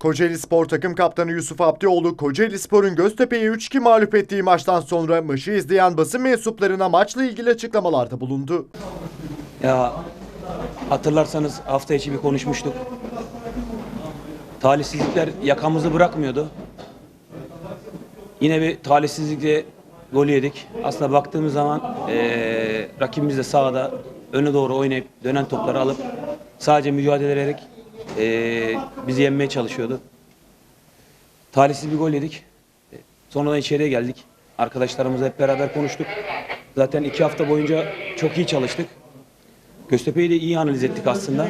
Kocaeli Spor takım kaptanı Yusuf Abdioğlu, Kocaeli Spor'un Göztepe'yi 3-2 mağlup ettiği maçtan sonra maçı izleyen basın mensuplarına maçla ilgili açıklamalarda bulundu. Ya hatırlarsanız hafta içi bir konuşmuştuk. Talihsizlikler yakamızı bırakmıyordu. Yine bir talihsizlikle gol yedik. Aslında baktığımız zaman eee rakibimiz de sahada öne doğru oynayıp dönen topları alıp sadece mücadele ederek eee, bizi yenmeye çalışıyordu. Talihsiz bir gol yedik. E, Sonradan içeriye geldik. Arkadaşlarımızla hep beraber konuştuk. Zaten iki hafta boyunca çok iyi çalıştık. Göztepe'yi de iyi analiz ettik aslında.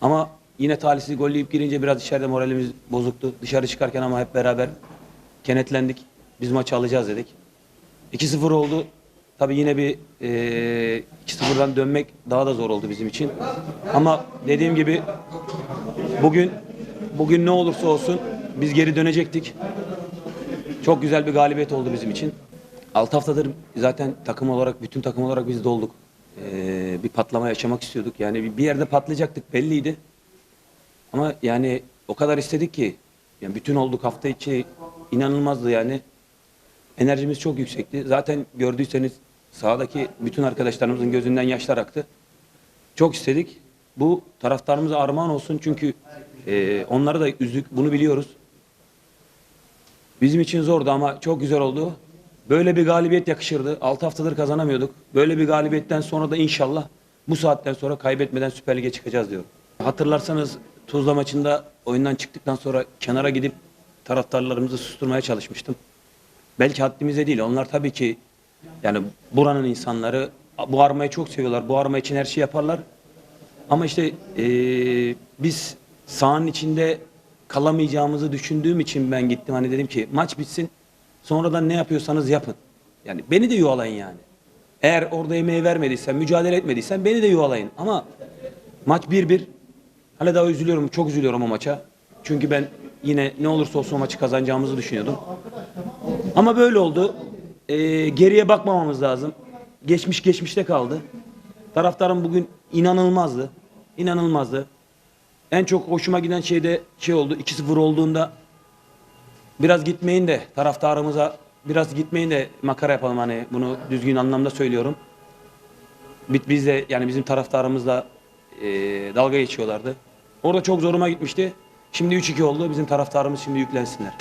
Ama yine talihsiz gol yiyip girince biraz içeride moralimiz bozuktu. Dışarı çıkarken ama hep beraber kenetlendik. Biz maçı alacağız dedik. 2-0 oldu. Tabii yine bir eee 2-0'dan dönmek daha da zor oldu bizim için. Ama dediğim gibi bugün bugün ne olursa olsun biz geri dönecektik. Çok güzel bir galibiyet oldu bizim için. 6 haftadır zaten takım olarak, bütün takım olarak biz dolduk. Ee, bir patlama yaşamak istiyorduk. Yani bir- yerde patlayacaktık belliydi. Ama yani o kadar istedik ki, yani bütün olduk hafta içi inanılmazdı yani. Enerjimiz çok yüksekti. Zaten gördüyseniz sahadaki bütün arkadaşlarımızın gözünden yaşlar aktı. Çok istedik. Bu taraftarımıza armağan olsun çünkü e, onları da üzdük. Bunu biliyoruz. Bizim için zordu ama çok güzel oldu. Böyle bir galibiyet yakışırdı. 6 haftadır kazanamıyorduk. Böyle bir galibiyetten sonra da inşallah bu saatten sonra kaybetmeden Süper Lig'e çıkacağız diyorum. Hatırlarsanız Tuzla maçında oyundan çıktıktan sonra kenara gidip taraftarlarımızı susturmaya çalışmıştım. Belki haddimize değil. Onlar tabii ki yani buranın insanları bu armayı çok seviyorlar. Bu arma için her şeyi yaparlar. Ama işte eee, biz sahanın içinde kalamayacağımızı düşündüğüm için ben gittim. Hani dedim ki maç bitsin sonradan ne yapıyorsanız yapın. Yani beni de yuvalayın yani. Eğer orada emeği vermediysen, mücadele etmediysen beni de yuvalayın. Ama maç 1-1. Hala daha üzülüyorum, çok üzülüyorum o maça. Çünkü ben yine ne olursa olsun o maçı kazanacağımızı düşünüyordum. Ama böyle oldu. Ee, geriye bakmamamız lazım. Geçmiş geçmişte kaldı. Taraftarım bugün inanılmazdı. İnanılmazdı. En çok hoşuma giden şey de şey oldu. 2-0 olduğunda biraz gitmeyin de taraftarımıza biraz gitmeyin de makara yapalım hani bunu düzgün anlamda söylüyorum. Biz, de yani bizim taraftarımızla e, dalga geçiyorlardı. Orada çok zoruma gitmişti. Şimdi 3-2 oldu. Bizim taraftarımız şimdi yüklensinler.